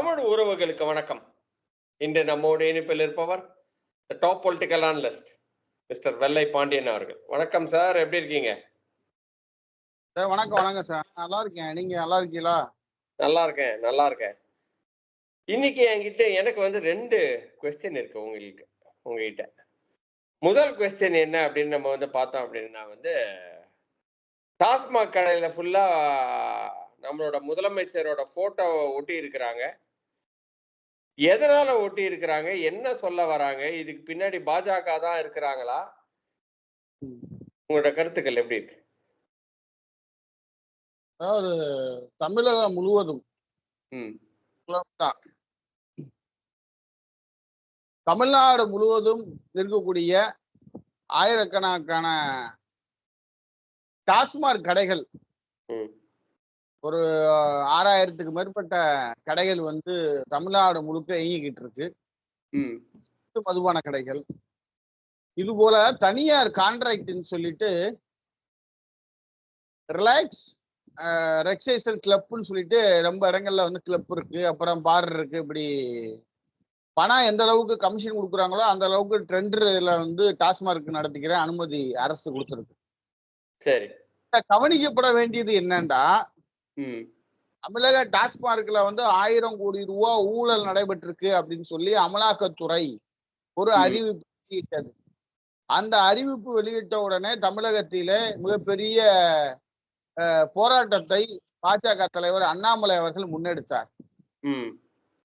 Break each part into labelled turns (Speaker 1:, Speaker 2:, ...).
Speaker 1: தமிழ் உறவுகளுக்கு வணக்கம். இன்று நம்மோடு இணைப்பில் இருப்பவர் டாப் பொலிட்டிக்கல் அனலிஸ்ட் மிஸ்டர் வெள்ளை பாண்டியன் அவர்கள். வணக்கம் சார் எப்படி இருக்கீங்க?
Speaker 2: சார் வணக்கம் வணக்கம் சார் நல்லா இருக்கேன். நீங்க நல்லா இருக்கீங்களா?
Speaker 1: நல்லா இருக்கேன் நல்லா இருக்கேன். இன்னைக்கு என்கிட்ட எனக்கு வந்து ரெண்டு கொஸ்டின் இருக்கு உங்களுக்கு உங்ககிட்ட. முதல் கொஸ்டின் என்ன அப்படின்னு நம்ம வந்து பார்த்தோம் அப்படின்னா வந்து டாஸ்மாக் கடையில ஃபுல்லா நம்மளோட முதலமைச்சரோட போட்டோ ஒட்டி இருக்கிறாங்க. எதனால ஒட்டி இருக்கிறாங்க? என்ன சொல்ல வராங்க? இதுக்கு பின்னாடி பாஜக தான் இருக்கிறாங்களா? உங்களோட கருத்துக்கள் எப்படி இருக்கு?
Speaker 2: அதாவது தமிழகம் முழுவதும் தமிழ்நாடு முழுவதும் இருக்கக்கூடிய ஆயிரக்கணக்கான டாஸ்மாக் கடைகள்
Speaker 1: ம்.
Speaker 2: ஒரு ஆறாயிரத்துக்கு மேற்பட்ட கடைகள் வந்து தமிழ்நாடு முழுக்க இயங்கிக்கிட்டு இருக்கு. மதுபான கடைகள். இது போல தனியார் கான்ட்ராக்ட்னு சொல்லிட்டு ரிலாக்ஸ் ரெக்ஸேஷன் கிளப்னு சொல்லிட்டு ரொம்ப இடங்கள்ல வந்து கிளப் இருக்கு. அப்புறம் பார் இருக்கு. இப்படி பணம் எந்த அளவுக்கு கமிஷன் கொடுக்குறாங்களோ அந்த அளவுக்கு ட்ரெண்டர்ல வந்து டாஸ்மார்க் நடத்திக்கிற அனுமதி அரசு கொடுத்துருக்கு.
Speaker 1: சரி.
Speaker 2: கவனிக்கப்பட வேண்டியது என்னன்னா தமிழக டாஸ்மார்க்ல வந்து ஆயிரம் கோடி ரூபா ஊழல் நடைபெற்றிருக்கு அப்படின்னு சொல்லி அமலாக்கத்துறை ஒரு. அறிவிப்பு வெளியிட்டது. அந்த அறிவிப்பு வெளியிட்ட உடனே தமிழகத்திலே மிகப்பெரிய போராட்டத்தை பாஜக தலைவர் அண்ணாமலை அவர்கள் முன்னெடுத்தார்.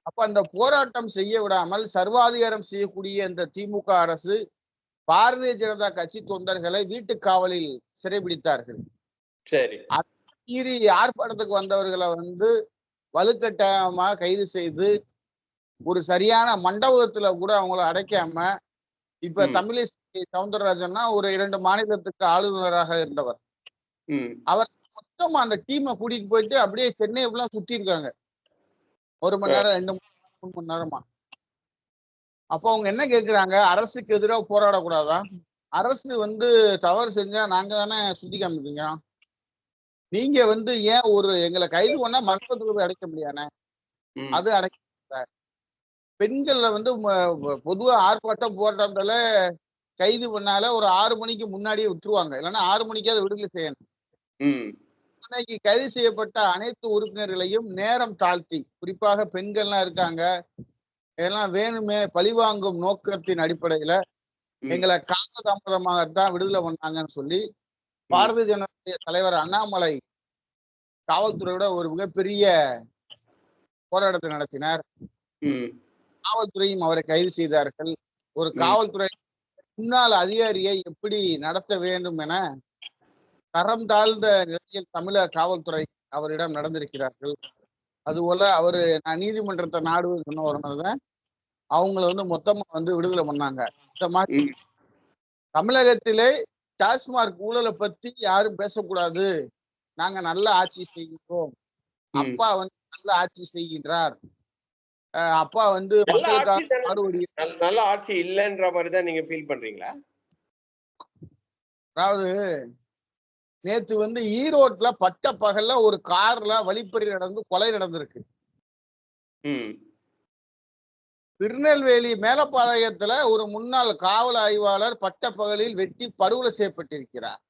Speaker 2: அப்ப அந்த போராட்டம் செய்ய விடாமல் சர்வாதிகாரம் செய்யக்கூடிய இந்த திமுக அரசு பாரதிய ஜனதா கட்சி தொண்டர்களை வீட்டுக் காவலில் சிறைபிடித்தார்கள்.
Speaker 1: சரி.
Speaker 2: மீறி ஆர்ப்பாட்டத்துக்கு வந்தவர்களை வந்து வலுக்கட்டாயமா கைது செய்து ஒரு சரியான மண்டபத்துல கூட அவங்கள அடைக்காம இப்ப. தமிழிசை சவுந்தரராஜன்னா ஒரு இரண்டு மாநிலத்துக்கு ஆளுநராக இருந்தவர்.
Speaker 1: ம்.
Speaker 2: மொத்தமா அந்த டீமை கூட்டிட்டு போயிட்டு அப்படியே சென்னை எல்லாம் சுத்தி இருக்காங்க. ஒரு மணி நேரம் ரெண்டு மணி நேரம், மூணு மணி நேரமா. அப்போ அவங்க என்ன கேக்குறாங்க? அரசுக்கு எதிராக போராடக்கூடாதா? அரசு வந்து தவறு செஞ்சா நாங்க தானே சுத்தி காமிப்பீங்க? நீங்க வந்து ஏன் ஒரு எங்களை கைது பண்ணா போய் அடைக்க முடியானே அது அடைக்க. பெண்கள்ல வந்து பொதுவா ஆர்ப்பாட்டம் போராட்டத்துல கைது பண்ணால ஒரு ஆறு மணிக்கு முன்னாடியே விட்டுருவாங்க. இல்லைன்னா ஆறு மணிக்காவது விடுதலை செய்யணும்.
Speaker 1: ம்.
Speaker 2: இன்னைக்கு கைது செய்யப்பட்ட அனைத்து உறுப்பினர்களையும் நேரம் தாழ்த்தி குறிப்பாக பெண்கள்லாம் இருக்காங்க. இதெல்லாம் வேணுமே பழிவாங்கும் நோக்கத்தின் அடிப்படையில. எங்களை கால தாமதமாகத்தான் விடுதலை பண்ணாங்கன்னு சொல்லி பாரதிய ஜனதா தலைவர் அண்ணாமலை காவல்துறையோட ஒரு மிகப்பெரிய போராட்டத்தை நடத்தினார். காவல்துறையும் அவரை கைது செய்தார்கள். ஒரு. காவல்துறை முன்னாள் அதிகாரியை எப்படி நடத்த வேண்டும் என தரம் தாழ்ந்த நிலையில் தமிழக காவல்துறை அவரிடம் நடந்திருக்கிறார்கள். அதுபோல அவரு நான் நீதிமன்றத்தை நாடுவேன் சொன்ன உடனே அவங்கள வந்து மொத்தமா வந்து விடுதலை பண்ணாங்க. இந்த மாதிரி. தமிழகத்திலே டாஸ்மார்க் ஊழலை பத்தி யாரும் பேசக்கூடாது. நாங்க நல்ல ஆட்சி செய்கின்றோம். அப்பா வந்து நல்ல ஆட்சி செய்கின்றார். அப்பா வந்து
Speaker 1: நல்ல
Speaker 2: மக்களுக்காக
Speaker 1: ஆட்சி நல்ல- இல்லைன்ற மாதிரி தான் நீங்க ஃபீல் பண்றீங்களா?
Speaker 2: அதாவது நேத்து வந்து ஈரோட்ல பட்ட பகல்ல ஒரு கார்ல வழிப்பறி நடந்து கொலை நடந்திருக்கு. திருநெல்வேலி மேலப்பாளையத்துல ஒரு முன்னாள் காவல் ஆய்வாளர் பட்ட பகலில் வெட்டி படுகொலை செய்யப்பட்டிருக்கிறார்.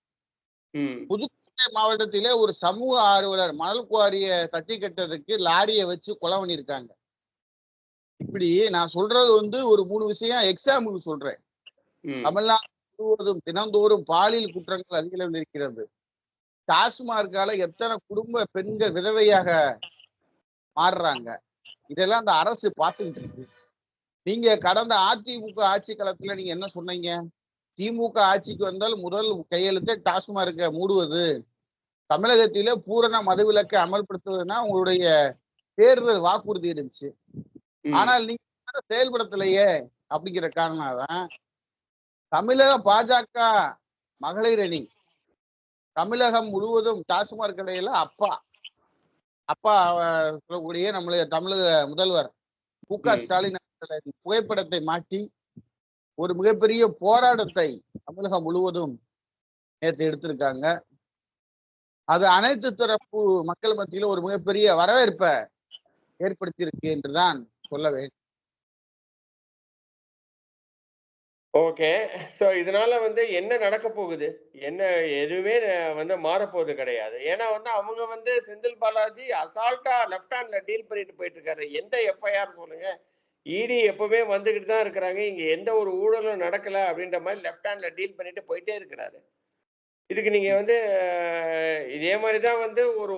Speaker 2: புதுக்கோட்டை மாவட்டத்திலே ஒரு சமூக ஆர்வலர் மணல் குவாரிய தட்டி கட்டதுக்கு லாரியை வச்சு கொலை பண்ணியிருக்காங்க. இப்படி நான் சொல்றது வந்து ஒரு மூணு விஷயம் எக்ஸாம்பிள் சொல்றேன். தமிழ்நாடு முழுவதும் தினந்தோறும் பாலியல் குற்றங்கள் அதிக அளவில் இருக்கிறது. டாஸ்மார்க்கால எத்தனை குடும்ப பெண்கள் விதவையாக மாறுறாங்க. இதெல்லாம் அந்த அரசு பார்த்துக்கிட்டு இருக்கு. நீங்க கடந்த அதிமுக ஆட்சி காலத்துல நீங்க என்ன சொன்னீங்க? திமுக ஆட்சிக்கு வந்தால் முதல் கையெழுத்தே டாஸ்மார்க்கை மூடுவது. தமிழகத்திலே பூரண மதுவிலக்கை அமல்படுத்துவதுன்னா உங்களுடைய தேர்தல் வாக்குறுதி இருந்துச்சு. ஆனால் நீங்க செயல்படுத்தலையே அப்படிங்கிற காரணம் தான் தமிழக பாஜக மகளிர் அணி. தமிழகம் முழுவதும் டாஸ்மாக் கடையில அப்பா. அப்பா சொல்லக்கூடிய நம்மளுடைய தமிழக முதல்வர். மு க. ஸ்டாலின் புகைப்படத்தை மாட்டி ஒரு மிகப்பெரிய போராட்டத்தை தமிழகம் முழுவதும் நேற்று எடுத்திருக்காங்க. அது அனைத்து தரப்பு மக்கள் மத்தியில ஒரு மிகப்பெரிய வரவேற்பை ஏற்படுத்தியிருக்கு என்றுதான் சொல்ல வேண்டும்
Speaker 1: ஓகே ஸோ இதனால வந்து என்ன நடக்க போகுது? என்ன எதுவுமே வந்து மாறப்போகுது கிடையாது. ஏன்னா வந்து அவங்க வந்து செந்தில் பாலாஜி அசால்ட்டா லெஃப்ட் ஹேண்ட்ல டீல் பண்ணிட்டு போயிட்டு இருக்காரு. எந்த எஃப்ஐஆர் சொல்லுங்க? இடி எப்பவுமே வந்துகிட்டு தான் இருக்கிறாங்க. இங்க எந்த ஒரு ஊழலும் நடக்கல அப்படின்ற மாதிரி லெஃப்ட் ஹேண்ட்ல டீல் பண்ணிட்டு போயிட்டே இருக்கிறாரு. இதுக்கு நீங்க வந்து இதே மாதிரி தான் வந்து ஒரு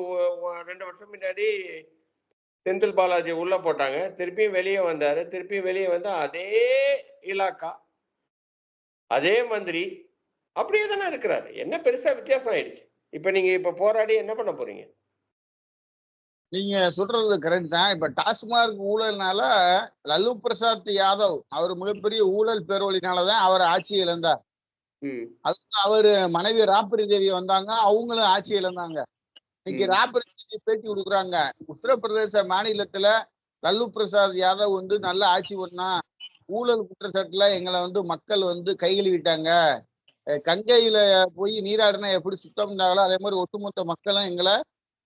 Speaker 1: ரெண்டு வருஷம் முன்னாடி செந்தில் பாலாஜி உள்ள போட்டாங்க. திருப்பியும் வெளியே வந்தாரு. திருப்பியும் வெளியே வந்து அதே இலாக்கா அதே மந்திரி அப்படியே தானே இருக்கிறாரு. என்ன பெருசா வித்தியாசம் ஆயிடுச்சு. இப்ப நீங்க இப்ப போராடி என்ன பண்ண போறீங்க?
Speaker 2: நீங்க சொல்றது கரெக்ட் தான். இப்ப டாஸ்மார்க் ஊழல்னால லல்லு பிரசாத் யாதவ் அவர் மிகப்பெரிய ஊழல் பேரொழினாலதான் அவர் ஆட்சி இழந்தார்.
Speaker 1: ம்.
Speaker 2: அவரு மனைவி ராப்பரி தேவி வந்தாங்க அவங்களும் ஆட்சி இழந்தாங்க. இன்னைக்கு
Speaker 1: ம்.
Speaker 2: ராப்பரி தேவி பேட்டி கொடுக்குறாங்க. உத்தரப்பிரதேச மாநிலத்துல லல்லு பிரசாத் யாதவ் வந்து நல்ல ஆட்சி பண்ணா ஊழல் குற்றச்சாட்டுல எங்களை வந்து மக்கள் வந்து கை கழுவிட்டாங்க கங்கையில போய் நீராடினா எப்படி சுத்தம் இருந்தாங்களோ அதே மாதிரி ஒட்டுமொத்த மக்களும் எங்களை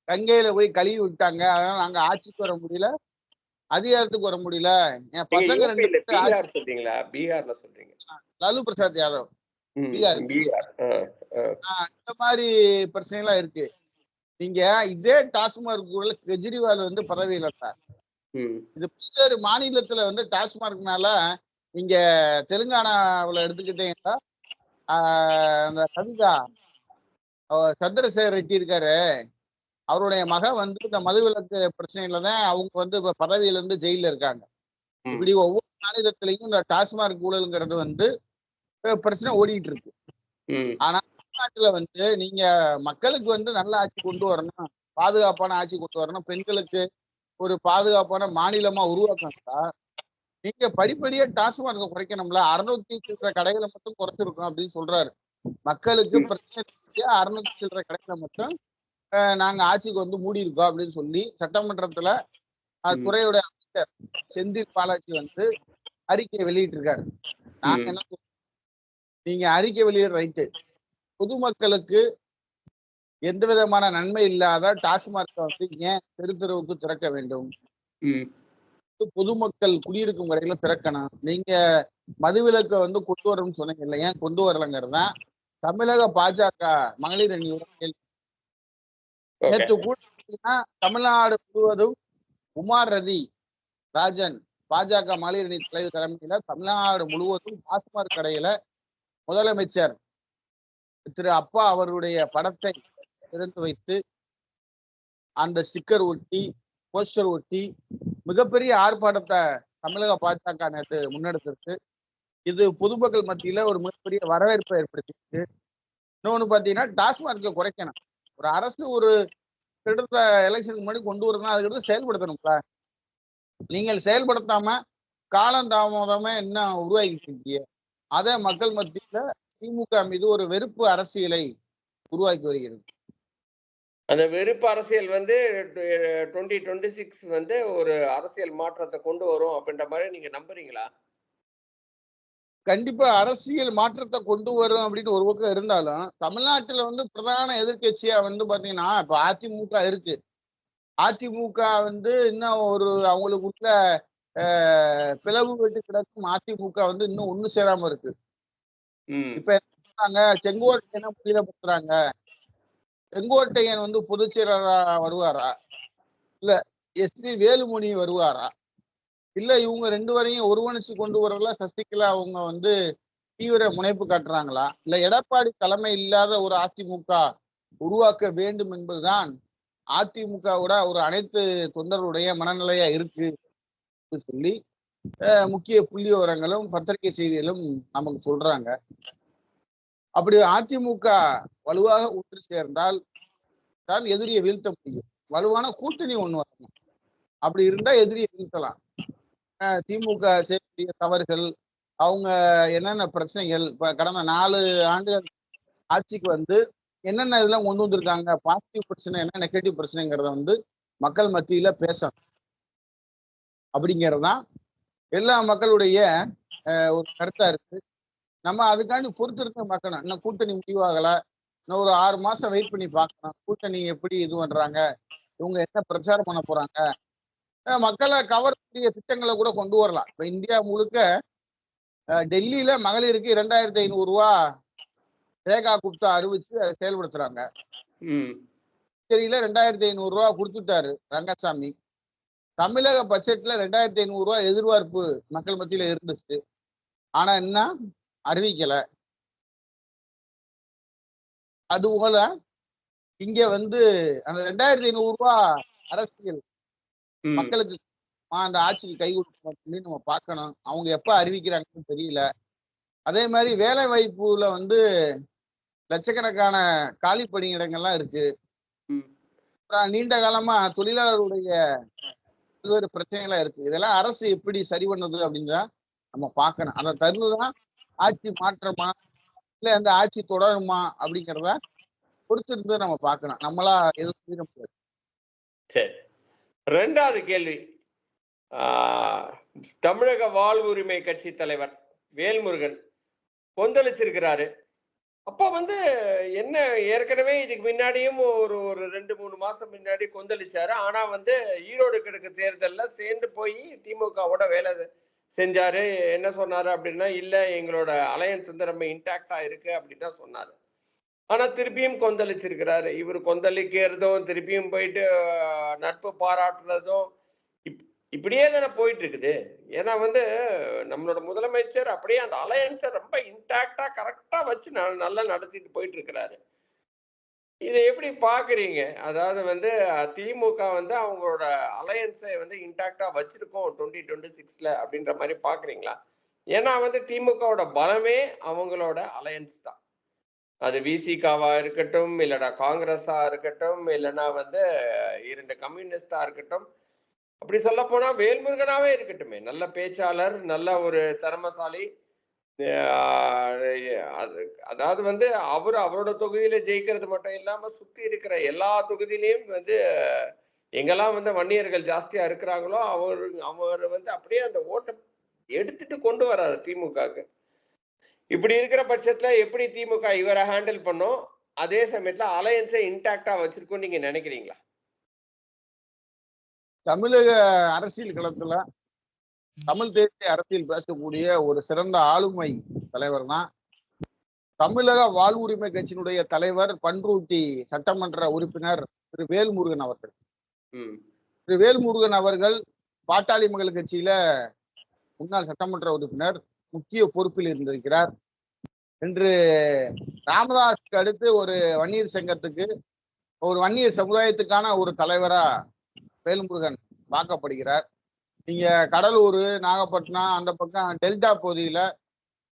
Speaker 2: கங்கையில போய் கழுவி விட்டாங்க அதனால நாங்க ஆட்சிக்கு வர முடியல. அதிகாரத்துக்கு வர முடியல. என் பசங்க ரெண்டு
Speaker 1: சொல்றீங்களா? பீகார்ல சொல்றீங்க.
Speaker 2: லல்லு பிரசாத் யாதவ். பீகார். இந்த மாதிரி பிரச்சனைலாம் இருக்கு. நீங்க இதே டாஸ்மார்க் கூட கெஜ்ரிவால் வந்து பதவி இழந்தார் இது பல்வேறு மாநிலத்துல வந்து டாஸ்மார்க்னால நீங்க தெலுங்கானாவுல எடுத்துக்கிட்டீங்கன்னா அந்த கவிதா சந்திரசேகர் ரெட்டி இருக்காரு. அவருடைய மகன் வந்து இந்த மதுவிலக்கு பிரச்சனையில தான் அவங்க வந்து இப்ப பதவியில இருந்து ஜெயில இருக்காங்க. இப்படி ஒவ்வொரு மாநிலத்திலையும் இந்த டாஸ்மார்க் ஊழல்ங்கிறது வந்து பிரச்சனை ஓடிட்டு இருக்கு
Speaker 1: ம்,
Speaker 2: தமிழ்நாட்டுல வந்து நீங்க மக்களுக்கு வந்து நல்ல ஆட்சி கொண்டு வரணும் பாதுகாப்பான ஆட்சி கொண்டு வரணும் பெண்களுக்கு ஒரு பாதுகாப்பான மாநிலமா உருவாக்கணும்டா நீங்க படிப்படியா டாஸ்மார்க்க குறைக்கணும்ல அறுநூத்தி சில்லற கடைகளை மட்டும் குறைச்சிருக்கோம் அப்படின்னு சொல்றாரு மக்களுக்கு. பிரச்சனை அறுநூத்தி சில்லற கடைகளை மட்டும் நாங்க ஆட்சிக்கு வந்து மூடி இருக்கோம் அப்படின்னு சொல்லி சட்டமன்றத்துல அஹ்,
Speaker 1: ம்.
Speaker 2: துறையோட அமைச்சர் செந்தில் பாலாஜி வந்து அறிக்கையை வெளியிட்டிருக்காரு நாங்க. என்ன? நீங்க அறிக்கை வெளியிட ரைட்டு பொதுமக்களுக்கு எந்த விதமான நன்மை இல்லாத டாஸ்மார்க்கை வந்து ஏன் தெரு தெருவுக்கு திறக்க வேண்டும்? பொதுமக்கள் குடியிருக்கும் கடையில திறக்கணும். நீங்க மதுவிலக்கை வந்து கொண்டு வரணும்னு சொன்னீங்க இல்லை ஏன் கொண்டு வரலங்கிறது? தான் தமிழக பாஜக மகளிர் அணியோட கேள்வி. நேற்று கூட தமிழ்நாடு முழுவதும் உமார் ரதி ராஜன் பாஜக மகளிர் அணி தலைவர் தலைமையில தமிழ்நாடு முழுவதும் டாஸ்மாக் கடையில முதலமைச்சர் திரு அப்பா அவருடைய படத்தை திறந்து வைத்து அந்த ஸ்டிக்கர் ஒட்டி போஸ்டர் ஒட்டி மிகப்பெரிய ஆர்ப்பாட்டத்தை தமிழக பாஜக நேற்று முன்னெடுத்திருக்கு. இது பொதுமக்கள் மத்தியில ஒரு மிகப்பெரிய வரவேற்பை ஏற்படுத்திருக்கு இன்னொன்னு பாத்தீங்கன்னா டாஸ்மார்க்கை குறைக்கணும். ஒரு அரசு ஒரு கிட்டத்த எலெக்ஷனுக்கு முன்னாடி கொண்டு வரணும் அதுக்கடுத்து செயல்படுத்தணும்ல. நீங்கள் செயல்படுத்தாம காலம் என்ன உருவாக்கிட்டு இருக்கீங்க அதை மக்கள் மத்தியில திமுக மீது ஒரு வெறுப்பு அரசியலை உருவாக்கி வருகிறது.
Speaker 1: அந்த வெறுப்பு அரசியல் வந்து டுவெண்ட்டி டுவெண்ட்டி சிக்ஸ் வந்து ஒரு அரசியல் மாற்றத்தை கொண்டு வரும் அப்படின்ற மாதிரி நீங்க நம்புறீங்களா?
Speaker 2: கண்டிப்பா அரசியல் மாற்றத்தை கொண்டு வரும் அப்படின்னு ஒரு பக்கம் இருந்தாலும் தமிழ்நாட்டுல வந்து பிரதான எதிர்க்கட்சியா வந்து பாத்தீங்கன்னா இப்ப அதிமுக இருக்கு. அதிமுக வந்து இன்னும் ஒரு அவங்களுக்குள்ள அஹ், பிளவு வெட்டு கிடக்கும் அதிமுக வந்து இன்னும் ஒண்ணு சேராம இருக்கு. இப்ப என்ன சொல்றாங்க? செங்கோட்டையனை முன்னிலைப்படுத்துறாங்க செங்கோட்டையன் வந்து பொதுச் வருவாரா? இல்ல எஸ்பி வேலுமணி வருவாரா? இல்ல இவங்க ரெண்டு வரையும் ஒருவணிச்சு கொண்டு வரல சசிகலா அவங்க வந்து தீவிர முனைப்பு காட்டுறாங்களா? இல்ல எடப்பாடி தலைமை இல்லாத ஒரு அதிமுக உருவாக்க வேண்டும் என்பதுதான் அதிமுகவோட ஒரு அனைத்து தொண்டருடைய மனநிலையா இருக்கு சொல்லி அஹ், முக்கிய புள்ளி விவரங்களும் பத்திரிகை செய்திகளும் நமக்கு சொல்றாங்க. அப்படி அதிமுக வலுவாக ஒன்று சேர்ந்தால் தான் எதிரியை வீழ்த்த முடியும். வலுவான கூட்டணி ஒண்ணு வரணும். அப்படி இருந்தா எதிரியை வீழ்த்தலாம். அஹ் திமுக செய்யக்கூடிய தவறுகள் அவங்க என்னென்ன பிரச்சனைகள் இப்போ கடந்த நாலு ஆண்டுகள் ஆட்சிக்கு வந்து என்னென்ன இதெல்லாம் கொண்டு வந்திருக்காங்க பாசிட்டிவ் பிரச்சனை என்ன நெகட்டிவ் பிரச்சனைங்கிறத வந்து மக்கள் மத்தியில பேசணும். அப்படிங்கிறது தான் எல்லா மக்களுடைய ஒரு கருத்தா இருக்கு. நம்ம அதுக்காண்டி பொறுத்திருக்க பார்க்கணும். இன்னும் கூட்டணி முடிவாகல. இன்னும் ஒரு ஆறு மாசம் வெயிட் பண்ணி பார்க்கணும். கூட்டணி எப்படி இது பண்றாங்க? இவங்க என்ன பிரச்சாரம் பண்ண போறாங்க? மக்களை கவரக்கூடிய திட்டங்களை கூட கொண்டு வரலாம். இப்ப இந்தியா முழுக்க டெல்லியில மகளிருக்கு இரண்டாயிரத்தி ஐநூறு ரூபா ரேகா குப்தா அறிவிச்சு அதை செயல்படுத்துறாங்க.
Speaker 1: ம்.
Speaker 2: புதுச்சேரியில ரெண்டாயிரத்தி ஐநூறு ரூபா கொடுத்துட்டாரு ரங்கசாமி. தமிழக பட்ஜெட்ல ரெண்டாயிரத்தி ஐநூறு ரூபா எதிர்பார்ப்பு மக்கள் மத்தியில இருந்துச்சு. ஆனா என்ன? அறிவிக்கல. அதுபோல இங்க வந்து அந்த ரெண்டாயிரத்தி ஐநூறு ரூபா அரசியல் மக்களுக்கு அந்த ஆட்சிக்கு கை கொடுக்கணும் நம்ம பார்க்கணும். அவங்க எப்ப அறிவிக்கிறாங்கன்னு தெரியல. அதே மாதிரி வேலை வாய்ப்புல வந்து லட்சக்கணக்கான காலி பணியிடங்கள்லாம் இருக்கு. நீண்ட காலமா தொழிலாளருடைய பல்வேறு பிரச்சனைகள்லாம் இருக்கு. இதெல்லாம் அரசு எப்படி சரி பண்ணுது அப்படின்றத நம்ம பார்க்கணும். அதை தருணுதான் ஆட்சி மாற்றமா? இல்ல அந்த ஆட்சி தொடருமா? அப்படிங்கிறத பொறுத்திருந்து நம்ம பார்க்கணும். நம்மளா எதுவும் செய்ய முடியாது.
Speaker 1: சரி. ரெண்டாவது கேள்வி. ஆஹ், தமிழக வாழ்வுரிமை கட்சி தலைவர் வேல்முருகன் கொந்தளிச்சிருக்கிறாரு. அப்போ வந்து என்ன ஏற்கனவே இதுக்கு முன்னாடியும் ஒரு ஒரு ரெண்டு மூணு மாசம் முன்னாடி கொந்தளிச்சாரு. ஆனா வந்து ஈரோடு கிழக்கு தேர்தல்ல சேர்ந்து போய் திமுகவோட வேலை செஞ்சாரு. என்ன சொன்னாரு அப்படின்னா இல்ல எங்களோட அலையன்ஸ் வந்து ரொம்ப இன்டாக்டா இருக்கு அப்படின்னு தான் சொன்னாரு. ஆனா திருப்பியும் கொந்தளிச்சிருக்கிறாரு. இவர் கொந்தளிக்கிறதும் திருப்பியும் போயிட்டு நட்பு பாராட்டுறதும் இப் இப்படியே தானே போயிட்டு இருக்குது ஏன்னா வந்து நம்மளோட முதலமைச்சர் அப்படியே அந்த அலையன்ஸை ரொம்ப இன்டாக்டா கரெக்டா வச்சு ந- நல்லா நடத்திட்டு போயிட்டு இருக்கிறாரு இதை எப்படி பாக்குறீங்க? அதாவது வந்து திமுக வந்து அவங்களோட அலையன்ஸை வந்து இன்டாக்டா வச்சிருக்கோம் டுவெண்ட்டி டுவெண்ட்டி சிக்ஸ்ல அப்படின்ற மாதிரி பாக்குறீங்களா? ஏன்னா வந்து திமுகவோட பலமே அவங்களோட அலையன்ஸ் தான். அது விசிகாவா இருக்கட்டும் இல்லைனா காங்கிரஸா இருக்கட்டும் இல்லைன்னா வந்து இரண்டு கம்யூனிஸ்டா இருக்கட்டும். அப்படி சொல்ல போனா வேல்முருகனாவே இருக்கட்டுமே. நல்ல பேச்சாளர் நல்ல ஒரு திறமசாலி அதாவது வந்து அவர் அவரோட தொகுதியில ஜெயிக்கிறது மட்டும் இல்லாம சுத்தி இருக்கிற எல்லா தொகுதியிலையும் வந்து எங்கெல்லாம் வந்து வன்னியர்கள் ஜாஸ்தியா இருக்கிறாங்களோ அவர் அவர் வந்து அப்படியே அந்த ஓட்டை எடுத்துட்டு கொண்டு வர்றாரு திமுகக்கு இப்படி இருக்கிற பட்சத்துல எப்படி திமுக இவரை ஹேண்டில் பண்ணும்? அதே சமயத்துல அலையன்ஸை இன்டாக்டா வச்சிருக்கோம் நீங்க நினைக்கிறீங்களா?
Speaker 2: தமிழக அரசியல் களத்துல தமிழ் தேசிய அரசியல் பேசக்கூடிய ஒரு சிறந்த ஆளுமை தலைவர் தான் தமிழக வாழ்வுரிமை கட்சியினுடைய தலைவர் பன்ருட்டி சட்டமன்ற உறுப்பினர் திரு வேல்முருகன் அவர்கள். திரு வேல்முருகன் அவர்கள் பாட்டாளி மக்கள் கட்சியில முன்னாள் சட்டமன்ற உறுப்பினர் முக்கிய பொறுப்பில் இருந்திருக்கிறார். இன்று ராமதாஸுக்கு அடுத்து ஒரு வன்னியர் சங்கத்துக்கு ஒரு வன்னியர் சமுதாயத்துக்கான ஒரு தலைவரா வேல்முருகன் பார்க்கப்படுகிறார். நீங்க கடலூர் நாகப்பட்டினம் அந்த பக்கம் டெல்டா பகுதியில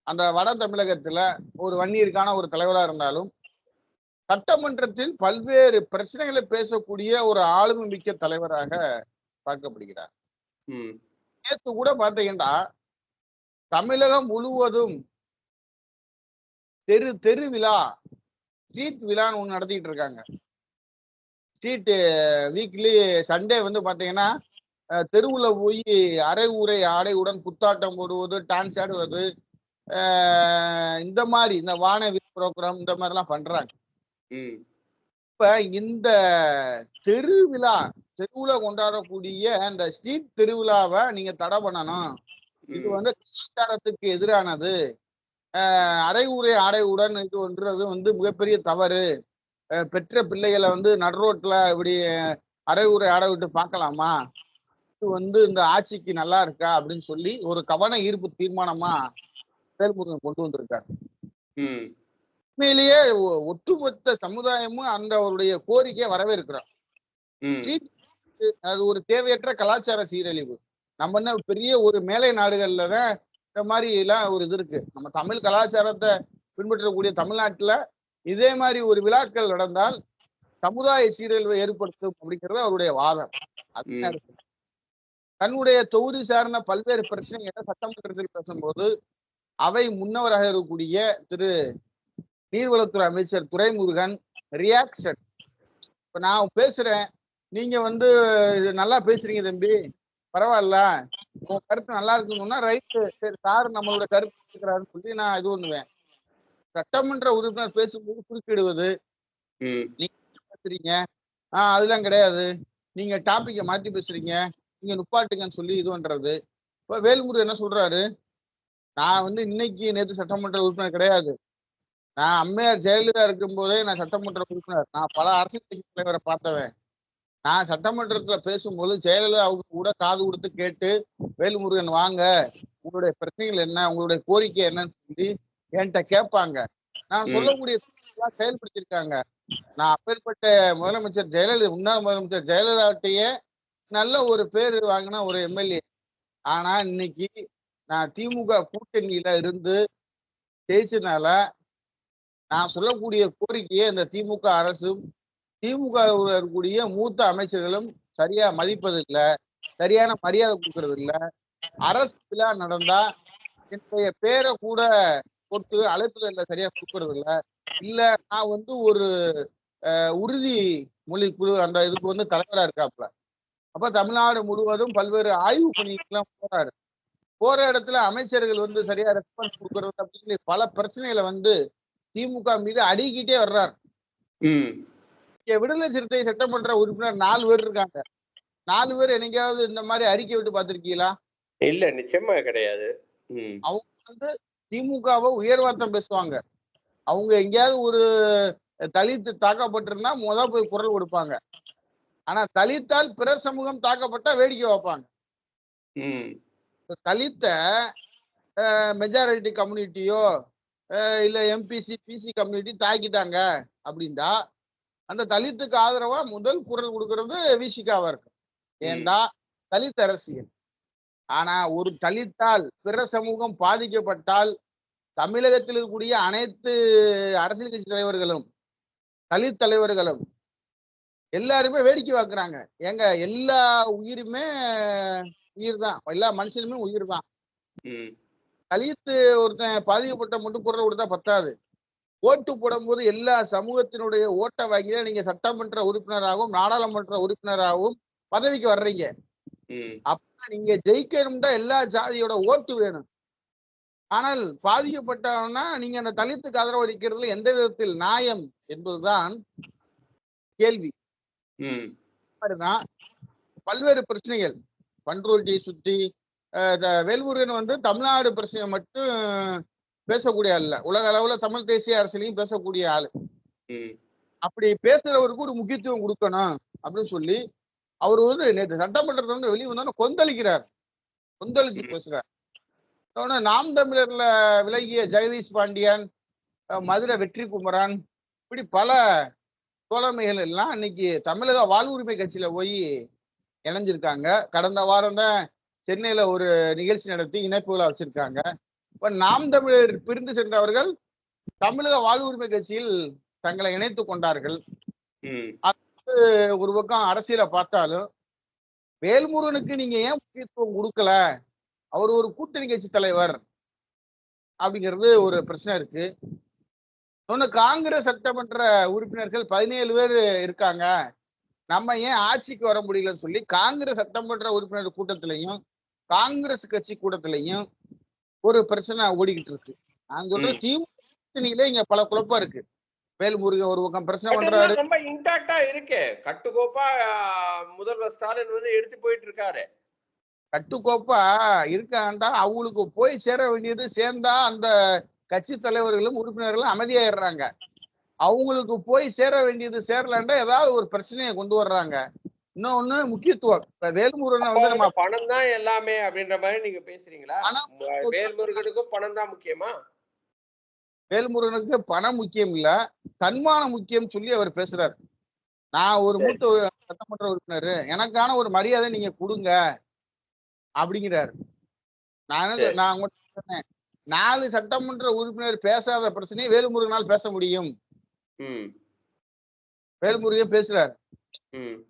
Speaker 2: அந்த வட தமிழகத்துல ஒரு வன்னியருக்கான ஒரு தலைவரா இருந்தாலும் சட்டமன்றத்தில் பல்வேறு பிரச்சனைகளை பேசக்கூடிய ஒரு ஆளுமை மிக்க தலைவராக பார்க்கப்படுகிறார். நேற்று கூட பாத்தீங்கன்னா தமிழகம் முழுவதும் தெரு தெரு விழா ஸ்ட்ரீட் விழான்னு ஒன்று நடத்திட்டு இருக்காங்க. ஸ்ட்ரீட் வீக்லி சண்டே வந்து பாத்தீங்கன்னா அஹ், தெருவுல போய் அரை ஊரை ஆடையுடன் குத்தாட்டம் போடுவது டான்ஸ் ஆடுவது இந்த மாதிரி இந்த வானவி ப்ரோக்ராம் இந்த மாதிரிலாம் பண்றாங்க. இப்ப இந்த தெரு விழா தெருவுல கொண்டாடக்கூடிய அந்த ஸ்ட்ரீட் திருவிழாவை நீங்க தடை பண்ணணும். இது வந்து கலாச்சாரத்துக்கு எதிரானது. அரை ஊரை ஆடையுடன் இது ஒன்றது வந்து மிகப்பெரிய தவறு. பெற்ற பிள்ளைகளை வந்து நடுரோட்ல இப்படி அரை ஊரை ஆடை விட்டு பார்க்கலாமா? வந்து இந்த ஆட்சிக்கு நல்லா இருக்கா அப்படின்னு சொல்லி ஒரு கவன ஈர்ப்பு தீர்மானமா வேல்முருகன் கொண்டு வந்திருக்காரு. உண்மையிலேயே ஒட்டுமொத்த சமுதாயமும் அந்த அவருடைய கோரிக்கையை வரவேற்கிறோம் அது ஒரு தேவையற்ற கலாச்சார சீரழிவு. நம்ம என்ன பெரிய ஒரு மேலை நாடுகள்ல தான் இந்த மாதிரி எல்லாம் ஒரு இது இருக்கு. நம்ம தமிழ் கலாச்சாரத்தை பின்பற்றக்கூடிய தமிழ்நாட்டுல இதே மாதிரி ஒரு விழாக்கள் நடந்தால் சமுதாய சீரழிவை ஏற்படுத்தும் அப்படிங்கிறது அவருடைய வாதம். இருக்கு. தன்னுடைய தொகுதி சார்ந்த பல்வேறு பிரச்சனைகளை சட்டமன்றத்தில் பேசும்போது அவை முன்னவராக இருக்கக்கூடிய திரு நீர்வளத்துறை அமைச்சர் துரைமுருகன் ரியாக்ஷன் இப்ப நான் பேசுறேன். நீங்க வந்து நல்லா பேசுறீங்க தம்பி. பரவாயில்ல. உன் கருத்து நல்லா இருக்குன்னா ரைட்டு சரி சார் நம்மளோட கருத்து இருக்கிறாருன்னு சொல்லி நான் இது பண்ணுவேன். சட்டமன்ற உறுப்பினர் பேசும்போது குறுக்கிடுவது.
Speaker 1: ம்.
Speaker 2: பேசுறீங்க. ஆஹ் அதெல்லாம் கிடையாது. நீங்க டாபிக்கை மாத்தி பேசுறீங்க. நீங்க நுப்பாட்டுங்கன்னு சொல்லி இது பண்றது. இப்ப வேல்முருகன் என்ன சொல்றாரு? நான் வந்து இன்னைக்கு நேத்து சட்டமன்ற உறுப்பினர் கிடையாது. நான் அம்மையார் ஜெயலலிதா இருக்கும் போதே நான் சட்டமன்ற உறுப்பினர். நான் பல அரசியல் கட்சி தலைவரை பார்த்தவன். நான் சட்டமன்றத்துல பேசும்போது ஜெயலலிதா அவங்க கூட காது கொடுத்து கேட்டு வேல்முருகன் வாங்க. உங்களுடைய பிரச்சனைகள் என்ன? உங்களுடைய கோரிக்கை என்னன்னு சொல்லி என்கிட்ட கேட்பாங்க. நான். சொல்லக்கூடிய திட்டங்கள்லாம் செயல்படுத்தியிருக்காங்க. நான் அப்பேற்பட்ட முதலமைச்சர் ஜெயலலிதா முன்னாள் முதலமைச்சர் ஜெயலலிதாட்டையே நல்ல ஒரு பேர் வாங்கின ஒரு எம்எல்ஏ. ஆனா இன்னைக்கு நான் திமுக கூட்டணியில இருந்து ஜெயிச்சதுனால நான் சொல்லக்கூடிய கோரிக்கையை இந்த திமுக அரசும் திமுக இருக்கக்கூடிய மூத்த அமைச்சர்களும் சரியா மதிப்பதில்லை சரியான மரியாதை கொடுக்கறது இல்லை அரசு விழா நடந்தா என்னுடைய பேரை கூட போட்டு அழைப்புதல்ல சரியா கொடுக்கறது இல்லை இல்ல நான் வந்து ஒரு உறுதி மொழி குழு அந்த இதுக்கு வந்து தலைவரா இருக்காப்புல. அப்ப தமிழ்நாடு முழுவதும் பல்வேறு ஆய்வு பணிக்கெல்லாம் போறாரு. போற இடத்துல அமைச்சர்கள் வந்து சரியா ரெஸ்பான்ஸ் கொடுக்கறது அப்படின்னு சொல்லி பல பிரச்சனைகளை வந்து திமுக மீது அடிக்கிட்டே வர்றாரு. இங்க விடுதலை சிறுத்தை சட்டமன்ற உறுப்பினர் நாலு பேர் இருக்காங்க. நாலு பேர் என்னைக்காவது இந்த மாதிரி அறிக்கை விட்டு பார்த்திருக்கீங்களா?
Speaker 1: இல்ல நிச்சயமா கிடையாது. ம்.
Speaker 2: வந்து திமுகவை உயர்வார்த்தம் பேசுவாங்க. அவங்க எங்கேயாவது ஒரு தலித்து தாக்கப்பட்டிருந்தா முத போய் குரல் கொடுப்பாங்க. ஆனா தலித்தால் பிற சமூகம் தாக்கப்பட்டா வேடிக்கை வைப்பாங்க தலித்த மெஜாரிட்டி கம்யூனிட்டியோ இல்ல எம்பிசி பிசி கம்யூனிட்டி தாக்கிட்டாங்க அப்படின்னா அந்த தலித்துக்கு ஆதரவா முதல் குரல் கொடுக்கறது விசிகாவா இருக்கு ஏண்டா தலித் அரசியல். ஆனா ஒரு தலித்தால் பிற சமூகம் பாதிக்கப்பட்டால் தமிழகத்தில் இருக்கக்கூடிய அனைத்து அரசியல் கட்சி தலைவர்களும் தலித் தலைவர்களும் எல்லாருமே வேடிக்கை பார்க்கறாங்க ஏங்க எல்லா உயிருமே உயிர் தான் எல்லா மனுஷனுமே உயிர் தான் தலித்து ஒருத்தன் பாதிக்கப்பட்ட மட்டும் குரல் கொடுத்தா பத்தாது. ஓட்டு போடும்போது எல்லா சமூகத்தினுடைய ஓட்டை வாங்கி தான் நீங்க சட்டமன்ற உறுப்பினராகவும் நாடாளுமன்ற உறுப்பினராகவும் பதவிக்கு வர்றீங்க. அப்ப நீங்க ஜெயிக்கணும்னா எல்லா ஜாதியோட ஓட்டு வேணும். ஆனால் பாதிக்கப்பட்டவனா நீங்க அந்த தலித்துக்கு ஆதரவு அளிக்கிறதுல எந்த விதத்தில் நியாயம் என்பதுதான் கேள்வி. மாதிரிதான் பல்வேறு பிரச்சனைகள். பண்ருட்டியை சுத்தி வேல்முருகன் வந்து தமிழ்நாடு பிரச்சனையை மட்டும் பேசக்கூடிய ஆள் இல்ல. உலக அளவுல தமிழ் தேசிய அரசியலையும் பேசக்கூடிய ஆளு. அப்படி பேசுறவருக்கு ஒரு முக்கியத்துவம் கொடுக்கணும் அப்படின்னு சொல்லி அவர் வந்து நேற்று சட்டமன்றத்துல இருந்து வெளியே வந்தோன்னு கொந்தளிக்கிறார். கொந்தளிச்சு பேசுறார். நாம் தமிழர்ல விலகிய ஜெகதீஷ் பாண்டியன் மதுரை வெற்றி குமரன் இப்படி பல தோழமைகள் எல்லாம் இன்னைக்கு தமிழக வாழ்வுரிமை கட்சியில போய் இணைஞ்சிருக்காங்க. கடந்த வாரம் தான் சென்னையில ஒரு நிகழ்ச்சி நடத்தி இணைப்புகளை வச்சிருக்காங்க. இப்ப நாம் தமிழர் பிரிந்து சென்றவர்கள் தமிழக வாழ்வுரிமை கட்சியில் தங்களை இணைத்துக் கொண்டார்கள்.
Speaker 1: ம்.
Speaker 2: ஒரு பக்கம் அரசியலை பார்த்தாலும் வேல்முருகனுக்கு நீங்க ஏன் முக்கியத்துவம் கொடுக்கல? அவர் ஒரு கூட்டணி கட்சி தலைவர் அப்படிங்கிறது ஒரு பிரச்சனை இருக்கு. இன்னொன்னு காங்கிரஸ் சட்டமன்ற உறுப்பினர்கள் பதினேழு பேர் இருக்காங்க. நம்ம ஏன் ஆட்சிக்கு வர முடியலன்னு சொல்லி காங்கிரஸ் சட்டமன்ற உறுப்பினர் கூட்டத்திலையும் காங்கிரஸ் கட்சி கூட்டத்திலையும் ஒரு பிரச்சனை ஓடிக்கிட்டு இருக்கு. நான் சொல்றேன். திமுக இங்க பல குழப்பம் இருக்கு. வேல்முருகன் ஒரு பக்கம் பிரச்சனை பண்றாரு.
Speaker 1: ரொம்ப இன்டாக்டா இருக்கே. கட்டுக்கோப்பா முதல்வர் ஸ்டாலின் வந்து எடுத்து போயிட்டு இருக்காரு.
Speaker 2: கட்டுக்கோப்பா இருக்காண்டா அவங்களுக்கு போய் சேர வேண்டியது சேர்ந்தா அந்த கட்சி தலைவர்களும் உறுப்பினர்களும் அமைதியாயிடுறாங்க. அவங்களுக்கு போய் சேர வேண்டியது சேரலாண்டா ஏதாவது ஒரு பிரச்சனையை கொண்டு வர்றாங்க. இன்னொன்னு முக்கியத்துவம். இப்ப வேல்முருகனை வந்து நம்ம
Speaker 1: பணம் தான் எல்லாமே அப்படின்ற மாதிரி நீங்க பேசுறீங்களா? ம- வேல்முருகனுக்கும் பணம் தான் முக்கியமா?
Speaker 2: வேல்முருகனுக்கு பணம் முக்கியம் இல்ல. தன்மானம் முக்கியம் சொல்லி அவர் பேசுறாரு. நான் ஒரு மூத்த சட்டமன்ற உறுப்பினர். எனக்கான ஒரு மரியாதை நீங்க கொடுங்க. அப்படிங்கிறாரு. நான். நான் சொன்னேன். நாலு சட்டமன்ற உறுப்பினர் பேசாத பிரச்சனையை வேல்முருகனால் பேச முடியும். வேல்முருகன் பேசுறாரு.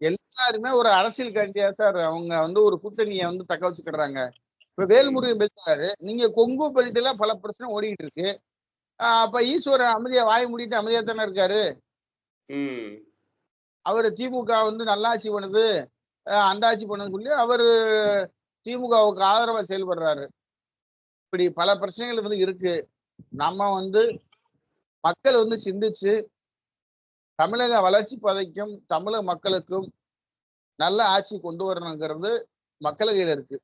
Speaker 2: எல்லாருமே ஒரு அரசியல் கண்டியா சார் அவங்க வந்து ஒரு கூட்டணியை வந்து தக்க வச்சுக்கிறாங்க இப்ப வேல்முருகன் பேசுறாரு நீங்க கொங்கு பெல்ட்ல பல பிரச்சனை ஓடிக்கிட்டு இருக்கு. அப்ப ஈஸ்வரன் அமைதியா வாய மூடிட்டு அமைதியா தானே இருக்காரு? அவர் திமுக வந்து நல்லாட்சி பண்ணுது அந்த ஆட்சி பண்ணுன்னு சொல்லி அவர் திமுகவுக்கு ஆதரவா செயல்படுறாரு. இப்படி பல பிரச்சனைகள் வந்து இருக்கு. நம்ம வந்து மக்கள் வந்து சிந்திச்சு தமிழக வளர்ச்சி பாதைக்கும் தமிழக மக்களுக்கும் நல்ல ஆட்சி கொண்டு வரணுங்கிறது மக்கள் கையில இருக்கு.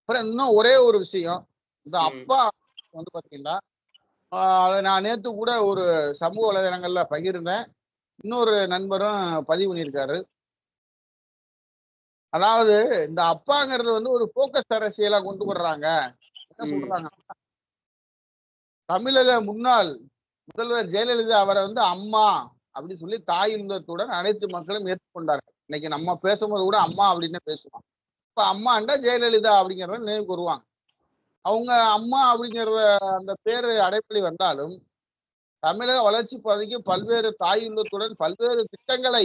Speaker 2: அப்புறம் இன்னும் ஒரே ஒரு விஷயம் இந்த. அப்பா வந்து பாத்தீங்கன்னா நான் நேத்து கூட ஒரு சமூக வலைதளங்கள்ல பகிர்ந்தேன். இன்னொரு நண்பரும் பதிவு பண்ணியிருக்காரு. அதாவது இந்த அப்பாங்கிறது வந்து ஒரு போக்கஸ் அரசியலா கொண்டு வர்றாங்க. என்ன. சொல்றாங்க. தமிழக முன்னாள் முதல்வர் ஜெயலலிதா அவரை வந்து அம்மா அப்படின்னு சொல்லி தாய் இல்லத்துடன் அனைத்து மக்களும் ஏற்றுக்கொண்டார்கள். இன்னைக்கு நம்ம பேசும்போது கூட அம்மா அப்படின்னு பேசுவோம் இப்ப அம்மாண்டா ஜெயலலிதா அப்படிங்கிறத நினைவுக்கு வருவாங்க அவங்க அம்மா அப்படிங்கிறத அந்த பேரு அடைப்படி வந்தாலும் தமிழக வளர்ச்சி பாதைக்கு பல்வேறு தாய் இல்லத்துடன் பல்வேறு திட்டங்களை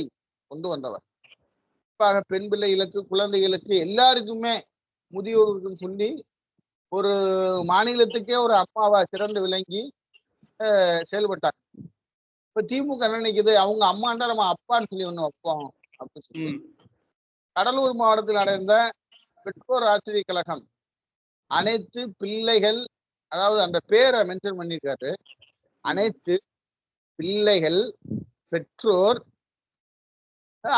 Speaker 2: கொண்டு வந்தவர். குறிப்பாக பெண் பிள்ளைகளுக்கு குழந்தைகளுக்கு எல்லாருக்குமே முதியோர்களுக்கும் சொல்லி ஒரு மாநிலத்துக்கே ஒரு அம்மாவா சிறந்து விளங்கி செயல்பட்டார். இப்ப திமுக என்ன நினைக்குது? அவங்க அம்மாண்டா நம்ம அப்பான்னு சொல்லி ஒண்ணு வைப்போம் அப்படின்னு சொல்லி. கடலூர் மாவட்டத்தில் நடந்த பெற்றோர் ஆசிரியர் கழகம் அனைத்து பிள்ளைகள் அதாவது அந்த பேரை மென்ஷன் பண்ணியிருக்காரு. அனைத்து பிள்ளைகள் பெற்றோர்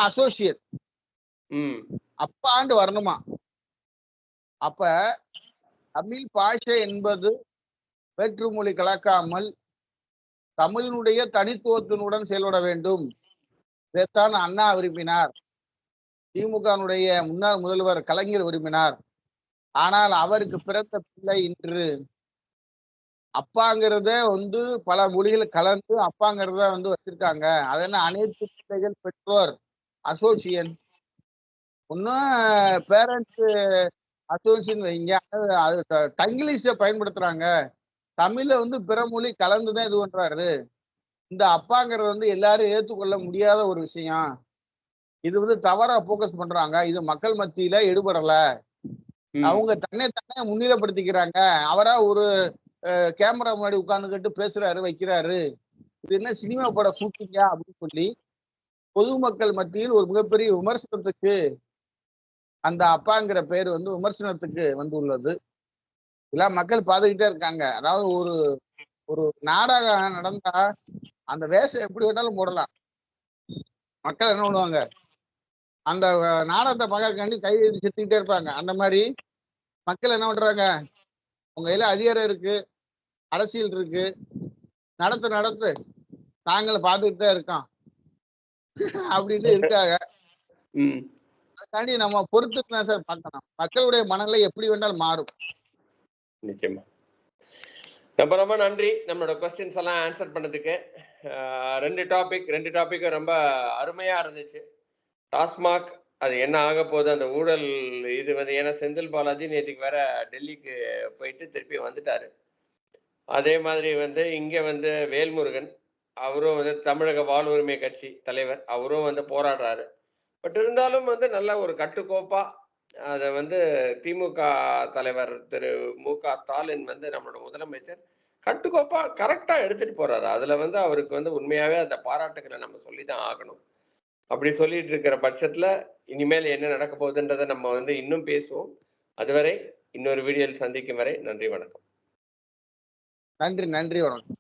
Speaker 2: அசோசியேட். அப்பாண்டு வரணுமா? அப்ப தமிழ் பாஷை என்பது வேற்றுமொழி கலக்காமல் தமிழினுடைய தனித்துவத்தினுடன் செயல்பட வேண்டும். இதைத்தான் அண்ணா விரும்பினார். திமுகனுடைய முன்னாள் முதல்வர் கலைஞர் விரும்பினார். ஆனால் அவருக்கு பிறந்த பிள்ளை இன்று அப்பாங்கிறத வந்து பல மொழிகள் கலந்து அப்பாங்கிறத வந்து வச்சிருக்காங்க. அது என்ன அனைத்து பிள்ளைகள் பெற்றோர் அசோசியன் ஒன்னும் பேரண்ட்ஸ் அசோசியன் வைங்க அது தங்கிலீஷை பயன்படுத்துறாங்க. தமிழ்ல வந்து பிற மொழி கலந்துதான் இது பண்றாரு. இந்த அப்பாங்கிறது வந்து எல்லாரும் ஏற்றுக்கொள்ள முடியாத ஒரு விஷயம். இது வந்து தவறா போக்கஸ் பண்றாங்க. இது மக்கள் மத்தியில எடுபடல. அவங்க தன்னை தானே முன்னிலைப்படுத்திக்கிறாங்க. அவரா ஒரு கேமரா முன்னாடி உட்கார்ந்துக்கிட்டு பேசுறாரு வைக்கிறாரு. இது என்ன சினிமா பட ஷூட்டிங்கா அப்படின்னு சொல்லி பொதுமக்கள் மத்தியில் ஒரு மிகப்பெரிய விமர்சனத்துக்கு அந்த அப்பாங்கிற பேர் வந்து விமர்சனத்துக்கு வந்துள்ளது. இதெல்லாம் மக்கள் பார்த்துக்கிட்டே இருக்காங்க. அதாவது ஒரு ஒரு நாடகம் நடந்தா அந்த வேஷம் எப்படி வேணாலும் போடலாம். மக்கள் என்ன பண்ணுவாங்க? அந்த நாடகத்தை பார்க்கறதுக்காண்டி கை செத்துக்கிட்டே இருப்பாங்க. அந்த மாதிரி மக்கள் என்ன பண்றாங்க? உங்க கையில அதிகாரம் இருக்கு அரசியல் இருக்கு. நடத்து நடத்து. நாங்களும் பார்த்துக்கிட்டு தான் இருக்கோம். அப்படின்னு இருக்காங்க. அதுக்காண்டி நம்ம பொறுத்து தான் சார் பார்க்கணும் மக்களுடைய மனநிலை எப்படி வேணாலும் மாறும்.
Speaker 1: நிச்சயமா. ரொம்ப ரொம்ப நன்றி நம்மளோட கொஸ்டின்ஸ் எல்லாம் ஆன்சர் பண்ணதுக்கு. ரெண்டு டாபிக் ரெண்டு டாபிக்கும் ரொம்ப அருமையா இருந்துச்சு. டாஸ்மாக் அது என்ன ஆக போகுது? அந்த ஊழல் இது வந்து ஏன்னா செந்தில் பாலாஜி நேற்றுக்கு வேற டெல்லிக்கு போயிட்டு திருப்பி வந்துட்டாரு. அதே மாதிரி வந்து இங்க வந்து வேல்முருகன் அவரும் வந்து தமிழக வாழ்வுரிமை கட்சி தலைவர் அவரும் வந்து போராடுறாரு. பட் இருந்தாலும் வந்து நல்ல ஒரு கட்டுக்கோப்பா. அதை வந்து திமுக தலைவர் திரு மு க ஸ்டாலின் வந்து நம்மளோட முதலமைச்சர் கட்டுக்கோப்பா கரெக்டா எடுத்துட்டு போறாரு. அதுல வந்து அவருக்கு வந்து உண்மையாவே அந்த பாராட்டுகளை நம்ம சொல்லிதான் ஆகணும். அப்படி சொல்லிட்டு இருக்கிற பட்சத்துல இனிமேல் என்ன நடக்க போகுதுன்றதை நம்ம வந்து இன்னும் பேசுவோம். அதுவரை இன்னொரு வீடியோவில் சந்திக்கும் வரை நன்றி வணக்கம்.
Speaker 2: நன்றி நன்றி வணக்கம்.